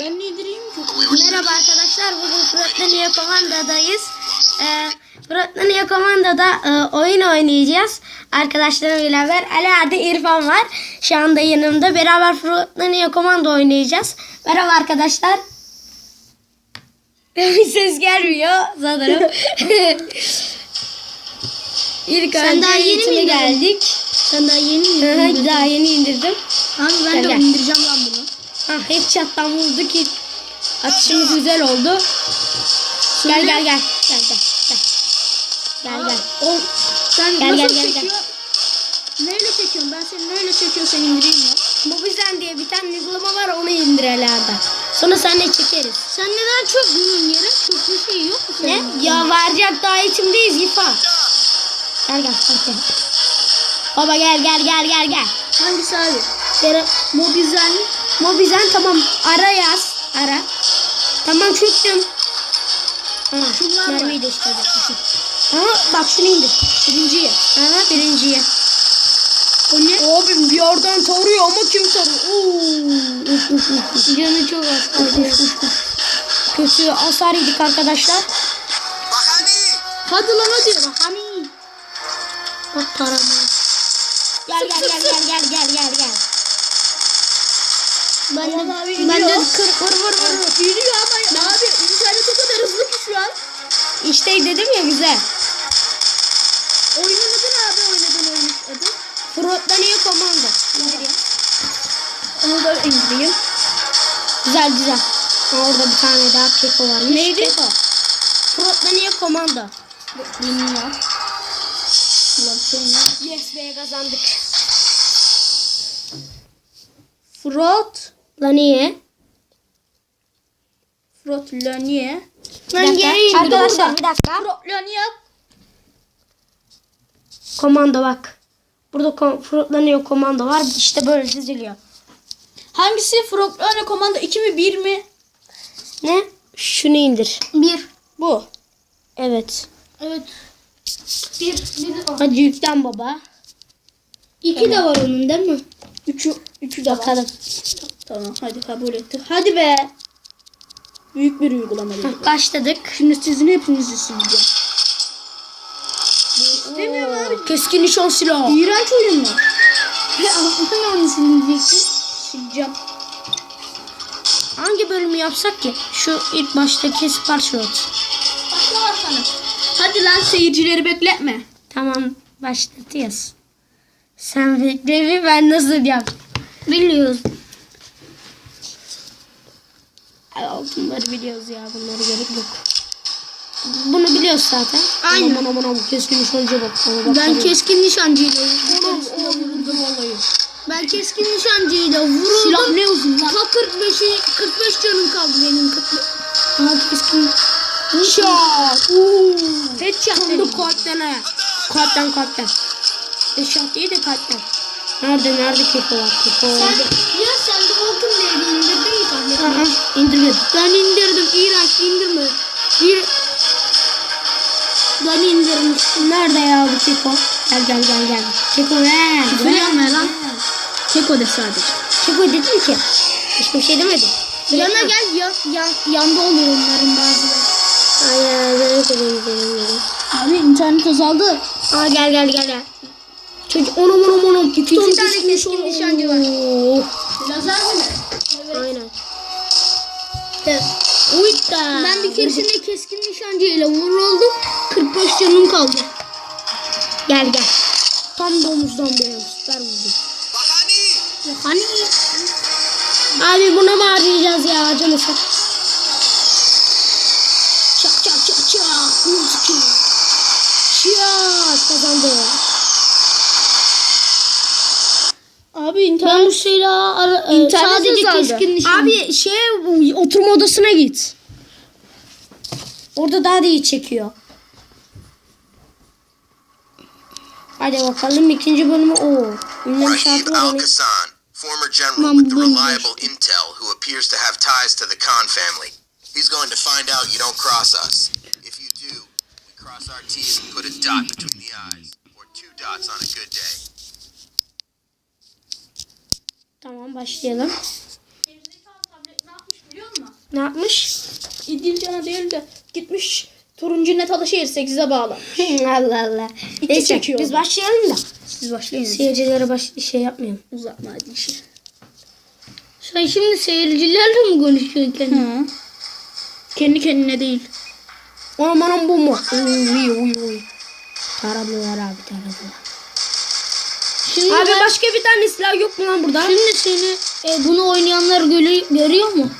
Ben ne indireyim ki? Merhaba arkadaşlar. Bugün Fırat'la Komanda'dayız. Ee, Fırat'la Komanda'da e, oyun oynayacağız. Arkadaşlarımla beraber. Ali Adi İrfan var. Şu anda yanımda. Beraber Fırat'la Komanda oynayacağız. Merhaba arkadaşlar. Ses gelmiyor sanırım. İlk Sen önce daha yeni mi indirdin? geldik. Sen daha yeni mi indirdin? daha yeni indirdim. Abi ben de gel. indireceğim lan bunu. Ha, headshot'tan vurdu ki atışımız güzel oldu. Gel gel gel. Gel gel. Gel gel. gel. O, sen Gel, nasıl gel, gel, çekiyor? Neyle çekiyorsun? Ben seni neyle çekiyorsan indireyim ya. Mobizen diye bir tane uygulama var onu indir herhalde. Sonra seninle çekeriz. Sen neden çok büyüğün yere? Çok bir şey yok mu Ne? Ya varacak daha içimdeyiz İfa. Gel gel. Hadi gel. Baba gel gel gel gel gel. Hangisi abi? Yere, Mobizen. Mobizen tamam ara yaz. Ara. Tamam çöktüm. Ha, Şunlar var. mermiyi de çıkaracakmışım. Ama bak şunu indir. Birinciye. Aha birinciye. O ne? Abim bir yerden tarıyor ama kim tarıyor? Oo. Canı çok az. kaldı. Kötü hasar yedik arkadaşlar. Hadi lan hadi. Bak hani. Bak tarama. Gel gel gel gel gel gel gel gel. Ben de, abi ben de gidiyor. kır, vur vur vur. Yürüyor ama abi internet o kadar hızlı ki şu an. İşte dedim ya güzel. Oyunun adı ne abi oynadığın oyunun adı? Frotlanıyor komando. İndir ya. Onu da indireyim. Güzel güzel. Orada bir tane daha keko varmış. Neydi? Keko. Frotlanıyor komando. Ulan senin Yes be kazandık. Frotlanıyor. Frot. Bir dakika. Arkadaşlar bir dakika. Komando bak. Burada kom frotlanıyor komando var. İşte böyle diziliyor. Hangisi Frotlanıyor komando 2 mi 1 mi? Ne? Şunu indir. 1. Bu. Evet. Evet. 1 1 Hadi yüklen baba. 2 de var onun değil mi? 3'ü 3'ü de var. Bakalım. Tamam hadi kabul ettik. Hadi be. Büyük bir uygulama Başladık. Şimdi sizin hepinizi sileceğim. İstemiyorum abi. Keskin nişan silahı. İğrenç oyunlar. Ve aklımdan onu sileceksin. Sileceğim. Hangi bölümü yapsak ki? Şu ilk baştaki Spark Shot. Başla sana. Hadi lan seyircileri bekletme. Tamam başlatıyoruz. Sen bekle ben nasıl yap? Biliyoruz. Ay, Bunları biliyoruz ya bunları gerek yok. Bunu biliyoruz zaten. Aynen. Aman aman aman keskin nişancıya bak. Bak Ben keskin nişancıyla vuruldum. oğlum, vurdum vallahi. Ben keskin nişancıyla vuruldum. Silah ne uzun lan? Ta 45'i 45 canım kaldı benim 45. Aha keskin. Nişan. Uuu. Headshot dedim kalpten ha. Kalpten kalpten. Headshot değil de kalpten. Nerede nerede keko var keko Sen, orada. ya sen de Volkan neydi indirdin mi tabletini? Aha indirmedim. Ben indirdim. İğrenç indirme. Bir... Ben indirmiştim. Nerede ya bu keko? Gel gel gel gel. Keko ver. Küfür yapma lan. Keko de sadece. Keko dedim ki. Başka bir şey demedim. Yana gel ya, ya, yanda oluyor onların bazıları. Ay ay gidelim gidelim gidelim. Abi internet azaldı. Aa gel gel gel gel. Çocuk onum onum onum. İki tane keskin nişancı var. Lazer mi? Aynen. Evet. Ben bir keresinde keskin nişancıyla vuruldum. 45 canım kaldı. Gel gel. Tam domuzdan benim süper vurdum. Hani Abi buna mı harcayacağız ya acımızı? Çak çak çak çak. Müzik. Çak kazandı. Abi internet Ben bu şeyle ara, e, İnternet sadece keskin nişan. Abi şey bu, oturma odasına git. Orada daha da iyi çekiyor. Hadi bakalım ikinci bölümü o. Ünlem var. Former general with the reliable intel who appears to have ties to the Khan family. He's going to find out you don't cross us. If you do, we cross our T's and put a dot between the I's. Or two dots on a good day. Tamam başlayalım. Ne yapmış? İdilcan'a değil de gitmiş turuncu net Ataşehir 8'e bağlamış. Allah Allah. İki Neyse çekiyor. biz başlayalım da. Siz başlayın. Seyircilere baş şey yapmayalım. Uzatma hadi işi. Sen şimdi seyircilerle mi konuşuyorsun kendin? Hı. Kendi kendine değil. Anam bu mu? Uy uy uy. Taradılar abi taradılar. Şimdi Abi ben- başka bir tane silah yok mu lan burada? Şimdi seni e, bunu oynayanlar görü- görüyor mu?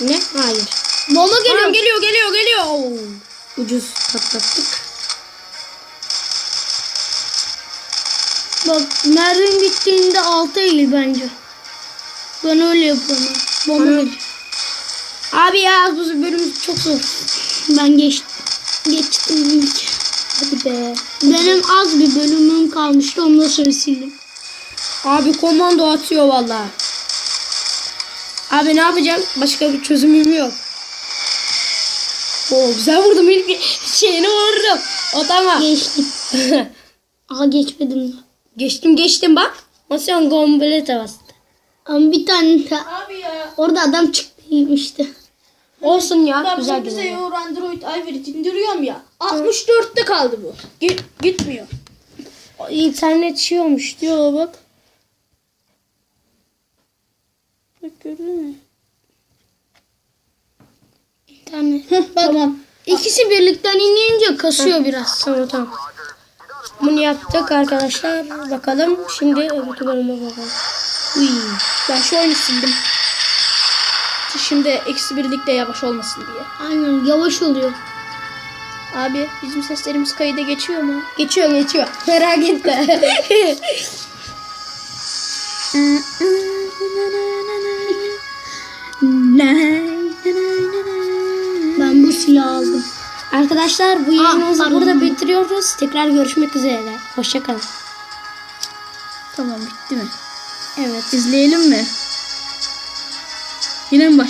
Ne? Hayır. Bomba geliyor. Anam geliyor geliyor geliyor. Oo. Ucuz patlattık. Bak mermim bittiğinde alta eğil bence. Ben öyle yapıyorum. Bomba geliyor. Abi ya bu bölüm çok zor. Ben geçtim. Geçtim ilk. Hadi be. Benim az bir bölümüm kalmıştı ondan sonra sildim. Abi komando atıyor vallahi. Abi ne yapacağım? Başka bir çözümüm yok. Oo güzel vurdum ilk şeyini vurdum. O tamam. Geçtim. Aha geçmedim. geçtim geçtim bak. Masyon gombalete bastı. Ama bir tane de Abi ya. orada adam çıktıymıştı. Olsun ya. Ben güzel güzel. Euro Android Ivory indiriyorum ya. 64'te kaldı bu. Gi- gitmiyor. İnternet şey olmuş diyor. Yo bak. Bak gördün mü? İnternet. Bak. Tamam. İkisi birlikten inince kasıyor biraz. Tamam tamam. Bunu yaptık arkadaşlar. Bakalım. Şimdi öbür bölüme bakalım. Uy, ben şu oyunu sildim. Şimdi eksi birlikte yavaş olmasın diye. Aynen yavaş oluyor. Abi bizim seslerimiz kayıda geçiyor mu? Geçiyor geçiyor. Merak etme. Ben bu silahı aldım. Arkadaşlar bu yayınımızı pardon. burada bitiriyoruz. Tekrar görüşmek üzere. Hoşçakalın. Tamam bitti mi? Evet. İzleyelim mi? Yine mi baş?